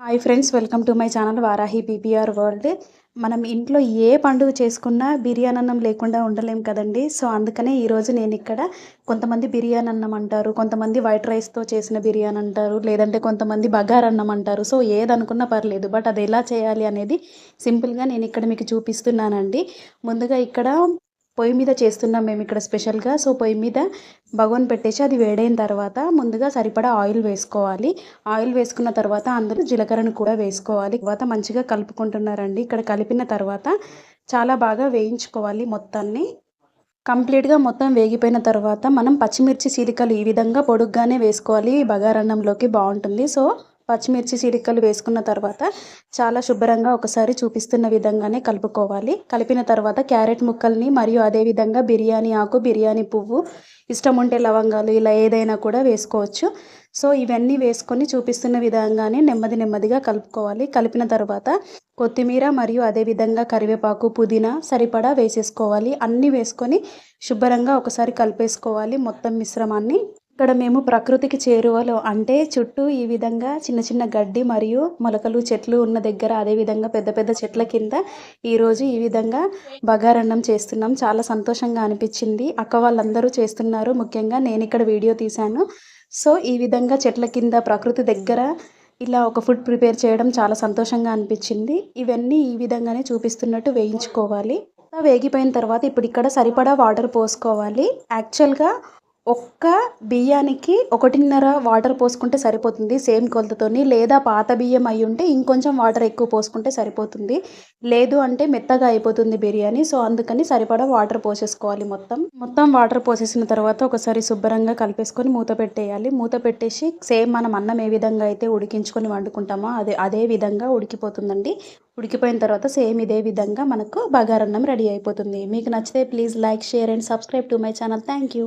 Hi friends welcome to my channel Varahi BBR world మనం ఇంట్లో ఏ పండుగ చేసుకున్నా బిర్యానీ అన్నం లేకుండా ఉండలేం కదండి. సో అందుకనే ఈరోజు నేను ఇక్కడ కొంతమంది బిర్యానీ అన్నం అంటారు కొంతమంది వైట్ రైస్తో చేసిన బిర్యానీ అంటారు లేదంటే కొంతమంది బగార్ అన్నం అంటారు. సో ఏదనుకున్నా పర్లేదు బట్ అది ఎలా చేయాలి అనేది సింపుల్గా నేను ఇక్కడ మీకు చూపిస్తున్నానండి. ముందుగా ఇక్కడ పొయ్యి మీద చేస్తున్నాం మేము ఇక్కడ స్పెషల్గా. సో పొయ్యి మీద బగోన్ పెట్టేసి అది వేడైన తర్వాత ముందుగా సరిపడా ఆయిల్ వేసుకోవాలి. ఆయిల్ వేసుకున్న తర్వాత అందులో జీలకర్రను కూడా వేసుకోవాలి. తర్వాత మంచిగా కలుపుకుంటున్నారండి. ఇక్కడ కలిపిన తర్వాత చాలా బాగా వేయించుకోవాలి మొత్తాన్ని. కంప్లీట్గా మొత్తం వేగిపోయిన తర్వాత మనం పచ్చిమిర్చి చీలికలు ఈ విధంగా పొడుగ్గానే వేసుకోవాలి. బగారన్నంలోకి బాగుంటుంది. సో పచ్చిమిర్చి చీలికలు వేసుకున్న తర్వాత చాలా శుభ్రంగా ఒకసారి చూపిస్తున్న విధంగానే కలుపుకోవాలి. కలిపిన తర్వాత క్యారెట్ ముక్కల్ని మరియు అదేవిధంగా బిర్యానీ ఆకు బిర్యానీ పువ్వు ఇష్టం ఉంటే లవంగాలు ఇలా ఏదైనా కూడా వేసుకోవచ్చు. సో ఇవన్నీ వేసుకొని చూపిస్తున్న విధంగానే నెమ్మది నెమ్మదిగా కలుపుకోవాలి. కలిపిన తర్వాత కొత్తిమీర మరియు అదేవిధంగా కరివేపాకు పుదీనా సరిపడా వేసేసుకోవాలి. అన్నీ వేసుకొని శుభ్రంగా ఒకసారి కలిపేసుకోవాలి మొత్తం మిశ్రమాన్ని. ఇక్కడ మేము ప్రకృతికి చేరువలో అంటే చుట్టూ ఈ విధంగా చిన్న చిన్న గడ్డి మరియు మొలకలు చెట్లు ఉన్న దగ్గర అదేవిధంగా పెద్ద పెద్ద చెట్ల కింద ఈరోజు ఈ విధంగా బగారన్నం చేస్తున్నాం. చాలా సంతోషంగా అనిపించింది. అక్క వాళ్ళందరూ చేస్తున్నారు. ముఖ్యంగా నేను ఇక్కడ వీడియో తీశాను. సో ఈ విధంగా చెట్ల కింద ప్రకృతి దగ్గర ఇలా ఒక ఫుడ్ ప్రిపేర్ చేయడం చాలా సంతోషంగా అనిపించింది. ఇవన్నీ ఈ విధంగానే చూపిస్తున్నట్టు వేయించుకోవాలి. వేగిపోయిన తర్వాత ఇప్పుడు ఇక్కడ సరిపడా వాటర్ పోసుకోవాలి. యాక్చువల్గా ఒక్క బియ్యానికి ఒకటిన్నర వాటర్ పోసుకుంటే సరిపోతుంది సేమ్ కొలతతోని. లేదా పాత బియ్యం అయి ఉంటే ఇంకొంచెం వాటర్ ఎక్కువ పోసుకుంటే సరిపోతుంది. లేదు అంటే మెత్తగా అయిపోతుంది బిర్యానీ సో అందుకని సరిపడా వాటర్ పోసేసుకోవాలి మొత్తం. మొత్తం వాటర్ పోసేసిన తర్వాత ఒకసారి శుభ్రంగా కలిపేసుకొని మూత పెట్టేయాలి. మూత పెట్టేసి సేమ్ మనం అన్నం ఏ విధంగా అయితే ఉడికించుకొని వండుకుంటామో అదే అదే విధంగా ఉడికిపోతుందండి. ఉడికిపోయిన తర్వాత సేమ్ ఇదే విధంగా మనకు బగారన్నం రెడీ అయిపోతుంది. మీకు నచ్చితే please like share and subscribe to my channel. Thank you.